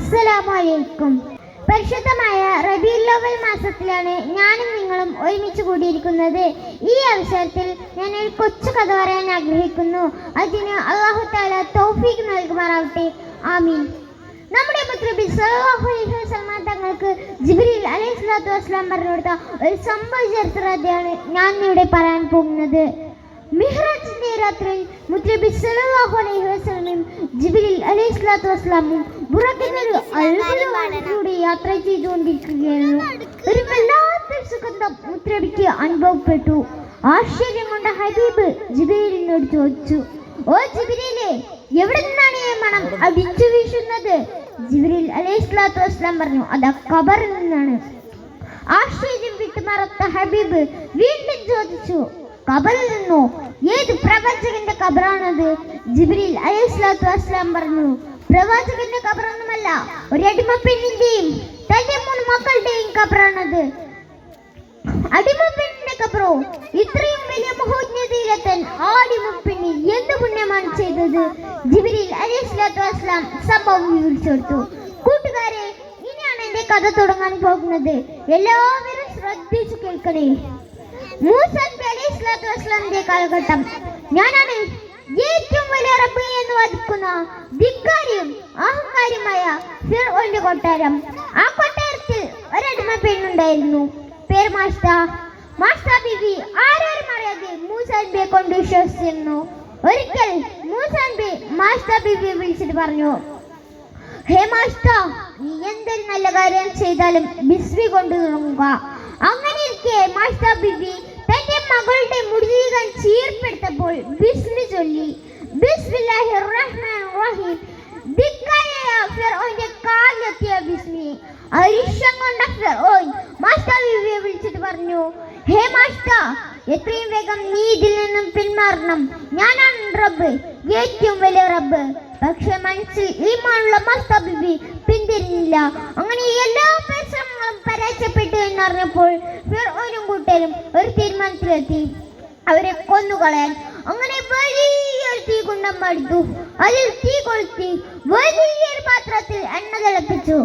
അസ്സലാമലൈക്കും. പരിശുദ്ധമായ റബീലോവൽ മാസത്തിലാണ് ഞാനും നിങ്ങളും ഒരുമിച്ച് കൂടിയിരിക്കുന്നത്. ഈ അവസരത്തിൽ ഞാൻ ഒരു കൊച്ചു കഥ പറയാൻ ആഗ്രഹിക്കുന്നു. അതിന് അള്ളാഹു താല തൗഫീഖ് നൽകുമാറാവട്ടെ. ആമീൻ. നമ്മുടെ പുത്രബി വസല്ലമ തങ്ങൾക്ക് ജിബ്രീൽ അലൈഹി സ്വലാത്തു വസ്ലാം പറഞ്ഞു കൊടുത്ത ഒരു സംഭവ ചരിത്രത്തെയാണ് ഞാൻ ഇവിടെ പറയാൻ പോകുന്നത്. മിഹ്റാജിന്റെ രാത്രിയിൽ മുത്തനബി സല്ലല്ലാഹു അലൈഹി വസല്ലമയും ജിബ്രീൽ അലൈഹി സ്വലാത്തു വസ്സലാമും ബുറക്കിൽ ഒരു യാത്ര ചെയ്തുകൊണ്ടിരിക്കുകയായിരുന്നു. ഒരു വല്ലാത്ത സുഗന്ധം മുത്തനബിക്ക് അനുഭവപ്പെട്ടു. ആശ്ചര്യം കൊണ്ട ഹബീബ് ജിബ്രീലിനോട് ചോദിച്ചു ഓ ജിബ്രീലെ എവിടെ നിന്നാണ് ഈ മണം അടിച്ചു വീശുന്നത്? ജിബ്രീൽ അലൈഹി വസ്സലാം പറഞ്ഞു അത് ഖബറിൽ നിന്നാണ്. ആശ്ചര്യം വിട്ടുമറത്ത ഹബീബ് വീണ്ടും ചോദിച്ചു കബറിൽ നിന്നു ഏത് പ്രവാചകന്റെ കബറാണത്? ജിബ്രീൽ അലൈഹിസ്ലാത്തു വസ്സലാം പറഞ്ഞു പ്രവാചകന്റെ കബറൊന്നുമല്ല ഒരു അടിമ പെണ്ണിന്റെയും തന്റെ മൂന്ന് മക്കളുടെയും കബറാണത്. അടിമ പെണ്ണിന്റെ കബറോ? ഇത്രയും വലിയ മഹോന്നതിയിലെത്താൻ ആ അടിമ പെണ്ണി എന്ത് പുണ്യമാണ് ചെയ്തത്? ജിബ്രീൽ അലൈഹിസ്ലാത്തു വസ്സലാം സംഭവം വിവരിച്ചു കൊടുത്തു. കൂട്ടുകാരെ ഇനിയാണ് എന്റെ കഥ തുടങ്ങാൻ പോകുന്നത്. എല്ലാവരും ശ്രദ്ധിച്ചു കേൾക്കണേ. മൂസ നബി അലൈഹി സ്വലാത്തു വസ്സലാമിന്റെ കാലഘട്ടം. ഞാനാണ് ഏറ്റവും വലിയ റബ്ബ് എന്ന് വാദിക്കുന്ന ധിക്കാരിയും അഹങ്കാരിയുമായ ഫിർഒന്റെ കൊട്ടാരം. ആ കൊട്ടാരത്തിൽ ഒരടിമ പെണ്ണുണ്ടായിരുന്നു. പേര് മാസ്റ്റ മാസ്റ്റ ബിബി ആരും അറിയാതെ മൂസാൻബിയെ കൊണ്ട് വിശ്വസിച്ചിരുന്നു. ഒരിക്കൽ മൂസാൻബി നബി മാസ്റ്റ ബിബിയെ വിളിച്ചിട്ട് പറഞ്ഞു ഹേ മാസ്റ്റ നീ എന്തൊരു നല്ല കാര്യം ചെയ്താലും ബിസ്വി കൊണ്ട് തുടങ്ങുക അങ്ങനെ ഇരിക്കെ മാസ്റ്റർ ബിബി മകളുടെ മുടികൾ ചീർപ്പെടുത്തപ്പോൾ ബിസ്മി ചൊല്ലി ബിസ്മില്ലാഹിർ റഹ്മാനിർ റഹീം ധിക്കാരിയായ ഫിർഔന്റെ കാലിലെത്തിയ ബിസ്മി അരിശം കൊണ്ട ഫിർഔൻ മാസ്റ്റർ ബിബിയെ വിളിച്ചിട്ട് പറഞ്ഞു ഹേ മാസ്റ്റർ എത്രയും വേഗം നീ ഇതിൽ നിന്നും പിന്മാറണം. ഞാനാണ് റബ്ബ് ഏറ്റവും വലിയ റബ്ബ്. പക്ഷെ മനസ്സിൽ ഈമാനുള്ള മാസ്റ്റർ ബിബി പിന്തിരിഞ്ഞില്ല അങ്ങനെ എല്ലാ പരിശ്രമങ്ങളും പരാജയപ്പെട്ടു എന്നറിഞ്ഞപ്പോൾ ഫിർഔനും കൂട്ടരും ഒരു തീരുമാനത്തിലെത്തി. അവരെ കൊന്നുകളയാൻ. അങ്ങനെ വലിയൊരു തീ കുണ്ടം എടുത്തു അതിൽ തീ കൊളുത്തി വലിയൊരു പാത്രത്തിൽ എണ്ണ തിളപ്പിച്ചു.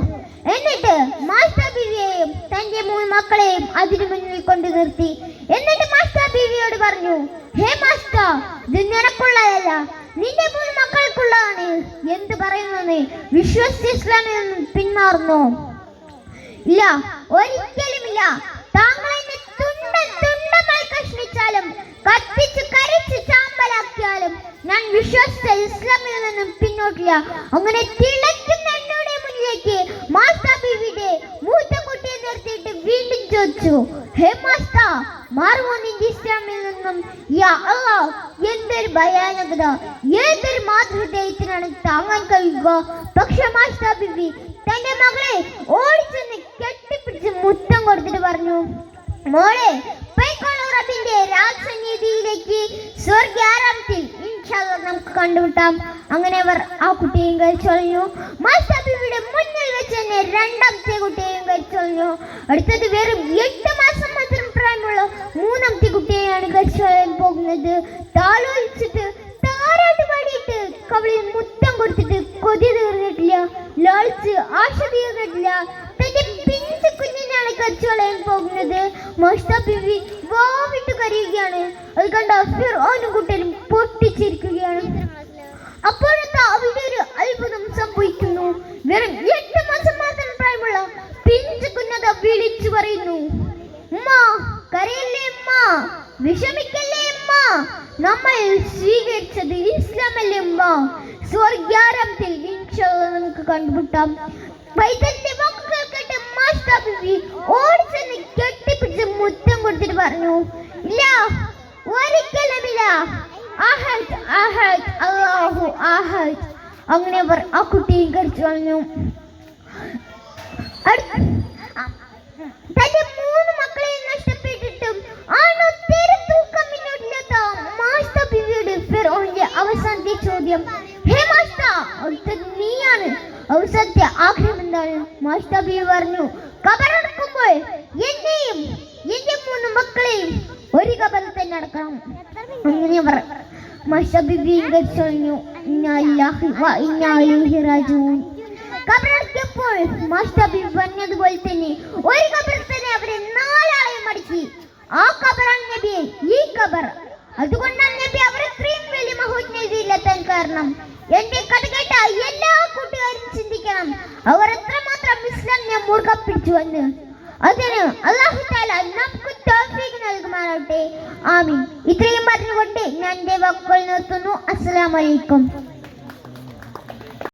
എന്നിട്ട് മാസ്റ്റർ ബിവിയെയും തന്റെ മൂന്ന് മക്കളെയും അതിനു മുന്നിൽ കൊണ്ടു നിർത്തി. എന്നിട്ട് മാസ്റ്റർ ബിവിയോട് പറഞ്ഞു ഹേ മാസ്റ്റർ ഇത് നിനക്കുള്ളതല്ല. നിന്റെ മൂന്ന് മക്കൾക്കുള്ളതാണ്. എന്ത് പറയുന്നു വിശ്വസിച്ച് പിന്മാറുന്നു. ഇല്ല ഒരിക്കലുമില്ല. താങ്കൾ എന്നെ തുണ്ട തുണ്ടമായി കഷ്ണിച്ചാലും കത്തിച്ച് കരിച്ച് ചാമ്പലാക്കിയാലും ഞാൻ വിശ്വസിച്ച ഇസ്ലാമിൽ നിന്നും പിന്നോട്ടില്ല. അങ്ങനെ തിളയ്ക്കുന്ന എന്നോട് മുന്നിലേക്ക് മാസ്റ്റർ ബീവിയുടെ മൂത്ത കുട്ടിയെ നിർത്തിയിട്ട് വീണ്ടും ചോദിച്ചു ഹേ മാസ്റ്റർ മാറുമോ നിന്റെ ഇസ്ലാമിൽ നിന്നും? യാ അല്ലാ എന്തൊരു ഭയാനകത. ഏതൊരു മാതൃദേഹത്തിനാണ് താങ്ങാൻ കഴിയുക? പക്ഷെ മാസ്റ്റർ ബിബി തന്റെ മകളെ ഓടിച്ചെന്ന് കെട്ടിപ്പിടിച്ച് മുത്തം കൊടുത്തിട്ട് പറഞ്ഞു മോളെ റബ്ബിന്റെ രാജസന്നിധിയിലേക്ക് സ്വർഗാരാമത്തിൽ നമുക്ക് കണ്ടുമുട്ടാം. അങ്ങനെ അവർ ആ കുട്ടിയെയും കഴിച്ചൊളിഞ്ഞു മാസ്റ്റർ മുന്നിൽ വെച്ച് തന്നെ രണ്ടാമത്തെ കുട്ടിയെയും കഴിച്ചൊളിഞ്ഞു അടുത്തത് വെറും എട്ട് മാസം മാത്രം പ്രായമുള്ള മൂന്നാമത്തെ കുട്ടിയെയാണ് കഴിച്ചു പോകുന്നത്. താലോലിച്ചിട്ട് താരാട്ട് പാടിയിട്ട് കവളിൽ മുത്തം കൊടുത്തിട്ട് കൊതി തീർന്നിട്ടില്ല. ലോൾസ് ആശ തീർന്നിട്ടില്ല തന്റെ പിഞ്ചു കുഞ്ഞിനാണ് കച്ചവടം പോകുന്നത്. മാഷ്താ ബിബി വാവിട്ട് കരയുകയാണ്. അത് കണ്ട ഫിറോനും കുട്ടനും പൊട്ടിച്ചിരിക്കുകയാണ്. അപ്പോഴത്തെ അവിടെ ഒരു അത്ഭുതം സംഭവിക്കുന്നു. വെറും എട്ട് മാസം മാത്രം പ്രായമുള്ള പിഞ്ചു കുഞ്ഞത വിളിച്ചു പറയുന്നു. ഉമ്മ കരയല്ലേ ഉമ്മ? വിഷമിക്കല്ലേ ഉമ്മ? നമ്മൾ സ്വീകരിച്ചത് ഇസ്ലാമല്ലേ ഉമ്മ? സ്വർഗാരംഭത്തിൽ ഇൻഷാല്ലാ നമുക്ക് കണ്ടുമുട്ടാം. വൈദ്യന്റെ വാക്കുകൾ കേട്ട് ഓടിച്ചെന്ന് കെട്ടിപ്പിടിച്ച് മുത്തം കൊടുത്തിട്ട് പറഞ്ഞു ഇല്ല ഒരിക്കലുമില്ല. അഹദ് അഹദ് അല്ലാഹു അഹദ് അങ്ങനെ അവർ ആ കുട്ടിയും കടിച്ചു കളഞ്ഞു. തന്റെ മൂന്ന് മക്കളെ നഷ്ടപ്പെട്ടിട്ടും ആണൊത്തിരി തൂക്കം മുന്നോട്ടില്ലാത്ത മാസ്റ്റർ ബിവിയുടെ ഫിറോന്റെ അവസാനത്തെ ചോദ്യം. നീയാണ് അവസാനത്തെ ആഗ്രഹം എന്താണ് മാസ്റ്റർ പറഞ്ഞു കബറടക്കുമ്പോൾ എന്നെയും എന്റെ മൂന്ന് മക്കളെയും ഒരു കബറിൽ തന്നെ അടക്കണം. അങ്ങനെ പറ. മാസ്റ്റർ ബിബി റാജിഊൻ. കബറടക്കിയപ്പോൾ മാസ്താബി പറഞ്ഞതുപോലെ തന്നെ ഒരു കബറിൽ തന്നെ അവരെ നാലാളെയും അടക്കി ആ കബറാണ് നബി ഈ കബർ. അതുകൊണ്ടാണ് നബി അവർ ഇത്രയും വലിയ മഹോജ്ഞതയിലെത്താൻ കാരണം എന്റെ കഥ കേട്ട എല്ലാ അവർ എത്രമാത്രം ഇസ്ലാമിനെ മുറുകെ പിടിച്ചു എന്ന് അതിന് അള്ളാഹു താല നമുക്ക് തൗഫീഖ് നൽകുമാറാവട്ടെ ആമീൻ. ഇത്രയും പറഞ്ഞുകൊണ്ട് ഞാൻ എന്റെ വാക്കുകൾ നിർത്തുന്നു. അസ്സലാമു അലൈക്കും.